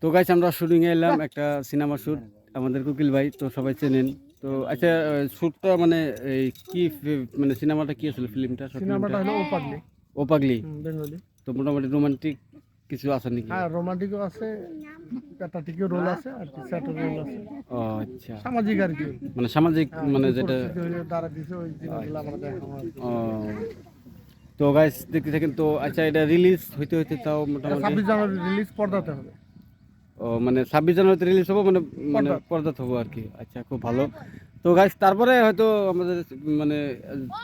তো গাইস আমরা শুটিং এ এলাম একটা সিনেমা শুট আমাদের কুকিল ভাই তো সবাই চেনেন। তো আচ্ছা শুটটা মানে এই কি মানে সিনেমাটা কি আসলে ফিল্মটা সিনেমাটা হলো ও পাগলি ও পাগলি বেঙ্গলি তো মোটামুটি রোমান্টিক কিছু আছে নাকি? হ্যাঁ রোমান্টিকও আছে প্যাটাটিকও রোল আছে আর কি স্যাটের রোল আছে। ও আচ্ছা। সামাজিক আর কি। মানে সামাজিক হ্যাঁ, মানে যেটা দ্বারা দিছে ওই জিনিসগুলো আমরা দেখাবো ও। তো গাইস দেখতে থাকেন তো আচ্ছা এটা রিলিজ হইতে হইতে তাও মোটামুটি ছাব্বিশ জানুয়ারি রিলিজ পর্দাতে হবে। ও মানে ছাব্বিশ জানুয়ারিতে রিলিজ হব মানে মানে পর্দা হব আর কি। আচ্ছা খুব ভালো। তো গাইস তারপরে হয়তো আমাদের মানে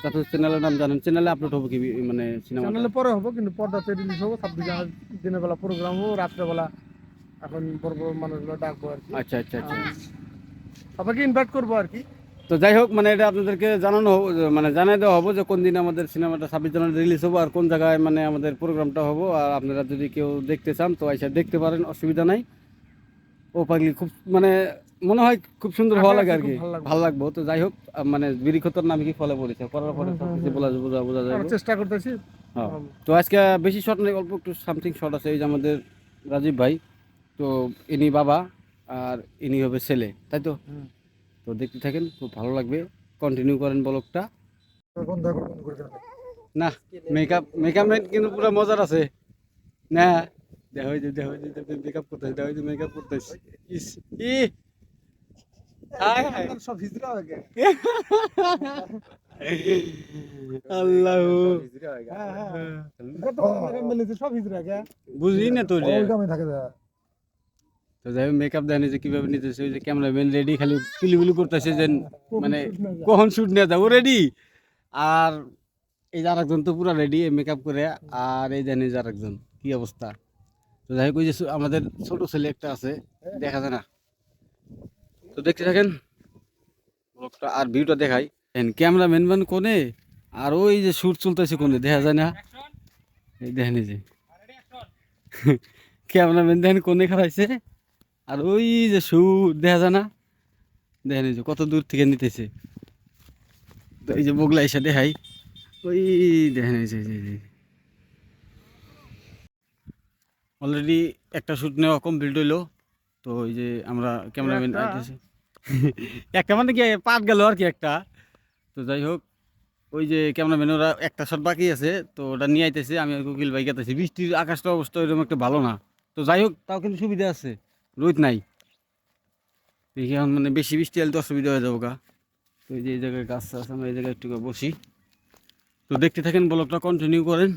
যত চ্যানেলের নাম জানেন। চ্যানেলে আপলোড হব কি মানে সিনেমা চ্যানেলে পরে হবে কিন্তু পর্দাতে রিলিজ হবে। ছাব্বিশ জানুয়ারি দিনের বেলা প্রোগ্রাম হব রাত্রেবেলা এখন বড় বড় মানুষগুলো ডাকবো আর কি। আচ্ছা আচ্ছা আচ্ছা। সবাইকে ইনভাইট করব আর কি। তো যাই হোক মানে এটা আপনাদেরকে জানানো মানে জানাই দেওয়া হব যে কোন দিন আমাদের সিনেমাটা ছাব্বিশ জানুয়ারি রিলিজ হব আর কোন জায়গায় মানে আমাদের প্রোগ্রামটা হব। আর আপনারা যদি কেউ দেখতে চান তো এসে দেখতে পারেন অসুবিধা নাই। ও পাগলি খুব মানে মনে হয় খুব সুন্দর ভালো লাগে আর কি। ভালো লাগবো। তো যাই হোক মানে বিরিক্ষতর নামে কি ফলে পড়েছে? করার পরে হুম, কিছু হুম। বোঝা বোঝা যাবে। চেষ্টা করতেছি। হ্যাঁ। তো আজকে বেশি শট নেই অল্প একটু সামথিং শট আছে। এই যে আমাদের রাজীব ভাই তো ইনি বাবা আর ইনি হবে ছেলে তাই তো। তো দেখতে থাকেন খুব ভালো লাগবে। কন্টিনিউ করেন ব্লগটা। না মেকআপ মেকআপ কিন্তু পুরো মজার আছে। না দেখা হয়েছে দেখা হয়েছে মেকআপ করতেছে দেখা হয়েছে মেকআপ করতেছে ইস ই। হায় হায়। সব গেছে আল্লাহ সব বুঝলি না তো তো যাই হোক মেকআপ দেয়নি যে কীভাবে নিতেছে ওই যে ক্যামেরাম্যান রেডি খালি পিলিবিলি করতেছে যে মানে কখন শুট নিয়ে যাব রেডি আর এই যে আরেকজন তো পুরো রেডি মেকআপ করে আর এই জানি যে আরেকজন কি অবস্থা? তো যাই হোক ওই যে আমাদের ছোট ছেলে একটা আছে দেখা যায় না। তো দেখতে থাকেন ব্লগটা আর ভিউটা দেখাই। ক্যামেরাম্যান ম্যান কোনে? আর ওই যে শুট চলতেছে কোনে? দেখা যায় না? এই দেখেন যে। ক্যামেরাম্যান দেখেন কোনে খারাইছে আর ওই যে শুট দেখা যায় না? দেখেন যে কত দূর থেকে নিতেছে। তো এই যে বগলা এসে দেখাই। ওই দেখেন এই যে অলরেডি একটা শ্যুট নেওয়া কমপ্লিট হইল। তো ওই যে আমরা ক্যামেরাম্যান? আইতেছে। একটা মানে কি পাট গেল আর কি একটা। তো যাই হোক ওই যে ক্যামেরাম্যান ওরা একটা শট বাকি আছে। তো ওটা নিয়ে আইতেছে আমি আর কুকিল বাইক আইতেছি বৃষ্টির আকাশটা অবস্থা ওইরকম একটা ভালো না। তো যাই হোক তাও কিন্তু সুবিধা আছে। রোদ নাই। দেখি এখন মানে বেশি বৃষ্টি হলে তো অসুবিধা হয়ে যাব গা তো এই যে এই জায়গায় গাছ আছে, আমরা এই জায়গায় একটু বসি। তো দেখতে থাকেন, ব্লগটা কন্টিনিউ করেন।